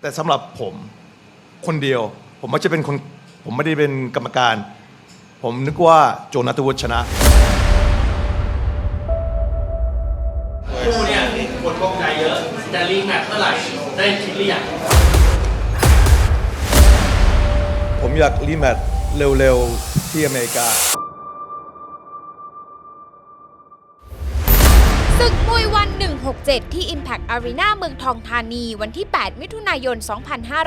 แต่สำหรับผมคนเดียว ผมไม่จะเป็นคนผมไม่ได้เป็นกรรมการ ผมนึกว่าโจนาตวุฒิชนะ คู่เนี่ยคนตกใจเยอะจะรีแมตช์เมื่อไหร่ได้คิดหรือยังผมอยากรีแมตช์เร็วๆที่อเมริกา กมวยวัน 167 ที่ Impact Arena เมืองทองธานี วันที่ 8 มิถุนายน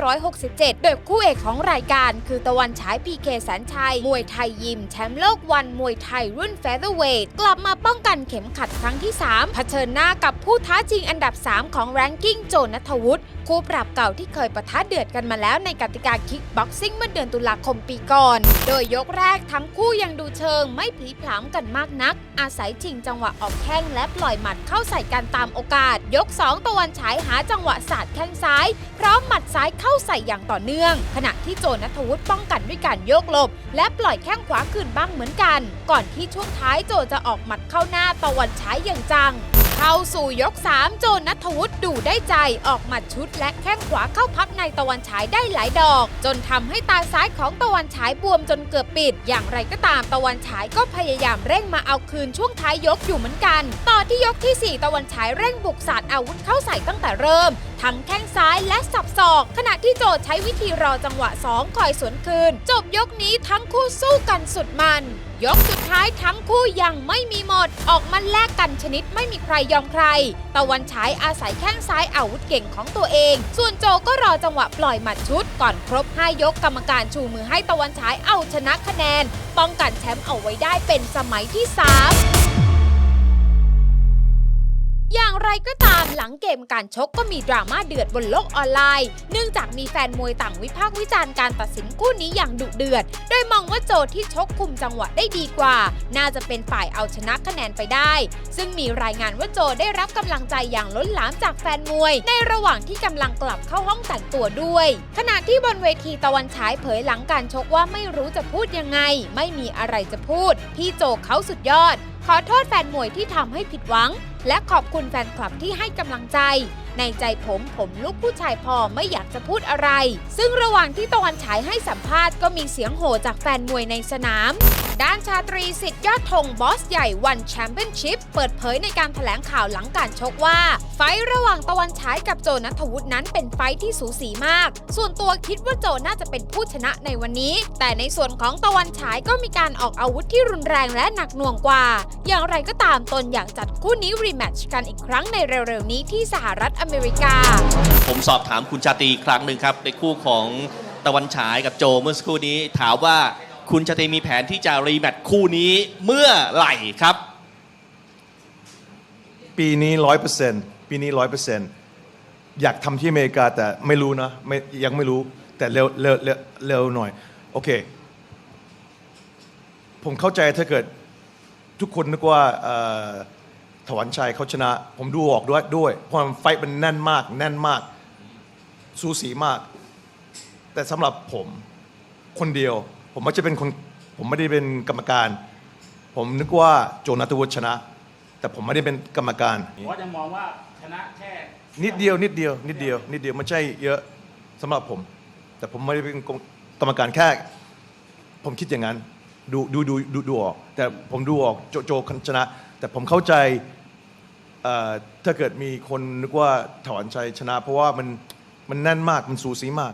2567 โดยคู่เอกของรายการ คือตะวันฉายพีเคแสนชัย มวยไทยยิม แชมป์โลกวันมวยไทยรุ่น Featherweight กลับมาป้องกันเข็มขัดครั้งที่ 3 เผชิญหน้ากับผู้ท้าชิงอันดับ 3 ของแรงกิ้งโจนัทวุฒิคู่ปรับเก่าที่เคยประทะเดือดกันมาแล้วในกติกาคิกบ็อกซิ่งเมื่อเดือนตุลาคมปีก่อน โดยยกแรกทั้งคู่ยังดูเชิงไม่ผีผลามกันมากนัก อาศัยชิงจังหวะออกแข้งและปล่อยหมัดเข้าใส่กันตามโอกาส ยก 2 ตะวันฉายหาจังหวะสาดแข้งซ้าย พร้อมหมัดซ้ายเข้าใส่อย่างต่อเนื่อง ขณะที่โจนัทวุฒิป้องกันด้วยการโยกหลบ และปล่อยแข้งขวาคืนบ้างเหมือนกัน ก่อนที่ช่วงท้ายโจจะออกหมัดเข้าหน้าตะวันฉายอย่างจัง เข้าสู่ยก 3 โจนัทวุฒิดูได้ใจออกมาชุดและแข้งขวาเข้าพับในตะวันฉายได้หลายดอก จนทำให้ตาซ้ายของตะวันฉายบวมจนเกือบปิด อย่างไรก็ตามตะวันฉายก็พยายามเร่งมาเอาคืนช่วงท้ายยกอยู่เหมือนกัน ต่อที่ยกทีสี่4 ตะวันฉายเร่งบุกสาดอาวุธเข้าใส่ตั้งแต่เริ่ม ทั้งแข้งซ้ายและสับศอก ขณะที่โจใช้วิธีรอจังหวะ 2 คอยสวนคืน จบยกนี้ทั้งคู่สู้กันสุดมัน ยกสุดท้ายทั้งคู่ยังไม่มีหมด ออกมาแลกกันชนิดไม่มีใครยอมใคร ตะวันฉายอาศัยแข้งซ้ายอาวุธเก่งของตัวเอง ส่วนโจก็รอจังหวะปล่อยหมัดชุด ก่อนครบ5ยกกรรมการชูมือให้ตะวันฉายเอาชนะคะแนน ป้องกันแชมป์เอาไว้ได้เป็นสมัยที่ 3 อย่างไรก็ตามหลังเกมการชกก็มีดราม่าเดือดบนโลกออนไลน์ เนื่องจากมีแฟนมวยต่างวิพากษ์วิจารณ์การตัดสินคู่นี้อย่างดุเดือด โดยมองว่าโจที่ชกคุมจังหวะได้ดีกว่า น่าจะเป็นฝ่ายเอาชนะคะแนนไปได้ ซึ่งมีรายงานว่าโจได้รับกำลังใจอย่างล้นหลามจากแฟนมวย ในระหว่างที่กำลังกลับเข้าห้องแต่งตัวด้วย ขณะที่บนเวทีตะวันฉายเผยหลังการชกว่าไม่รู้จะพูดยังไง ไม่มีอะไรจะพูด พี่โจเขาสุดยอด ขอโทษแฟนมวยที่ทำให้ผิดหวัง และขอบคุณแฟนคลับที่ให้กำลังใจ ในใจผมผมลูกผู้ชายพอไม่อยากจะพูดอะไร ซึ่งระหว่างที่ตะวันฉายให้สัมภาษณ์ก็มีเสียงโห่จากแฟนมวยในสนามด้านชาตรีสิทธิ์ยอดธงบอสใหญ่วันแชมเปี้ยนชิพเปิดเผยในการถแถลงข่าวหลังการชกว่า ไฟระหว่างตะวันฉายกับโจนัทวุฒินั้นเป็นไฟที่สูสีมาก ส่วนตัวคิดว่าโจน่าจะเป็นผู้ชนะในวันนี้ แต่ในส่วนของตะวันฉายก็มีการออกอาวุธที่รุนแรงและหนักหน่วงกว่า อย่างไรก็ตามตนอยากจัดคู่นี้รีแมตช์กันอีกครั้งในเร็วๆนี้ที่สหรัฐอเมริกา ผมสอบถามคุณชาตรีครั้งหนึ่งครับในคู่ของตะวันฉายกับโจเมื่อสักครู่นี้ถามว่า คุณชาตรีมีแผนที่จะรีแมตช์คู่นี้เมื่อไหร่ครับ ปีนี้ร้อยเปอร์เซ็นต์ปีนี้ร้อยเปอร์เซ็นต์อยากทำที่อเมริกาแต่ไม่รู้นะไม่ยังไม่รู้แต่เร็วเร็วเร็วเร็วหน่อย โอเค ผมเข้าใจถ้าเกิดทุกคนนึกว่าถวันชัยเขาชนะ ผมดูออกด้วยด้วยเพราะมันไฟท์มันแน่นมาก แน่นมาก สูสีมาก แต่สำหรับผมคนเดียว ผมไม่จะเป็นคนผมไม่ได้เป็นกรรมการ ผมนึกว่าโจนาตวุฒิชนะ แต่ผมไม่ได้เป็นกรรมการว่าจะมองว่าชนะแค่นิดเดียวนิดเดียวนิดเดียวนิดเดียวไม่ใช่เยอะสำหรับผม แต่ผมไม่ได้เป็นกรรมการแค่ ผมคิดอย่างนั้นดูดูดูดูดูออก แต่ผมดูออกโจโจชนะ แต่ผมเข้าใจเอ่อถ้าเกิดมีคนนึกว่าถอนชัยชนะ เพราะว่ามันมันแน่นมากมันสูสีมาก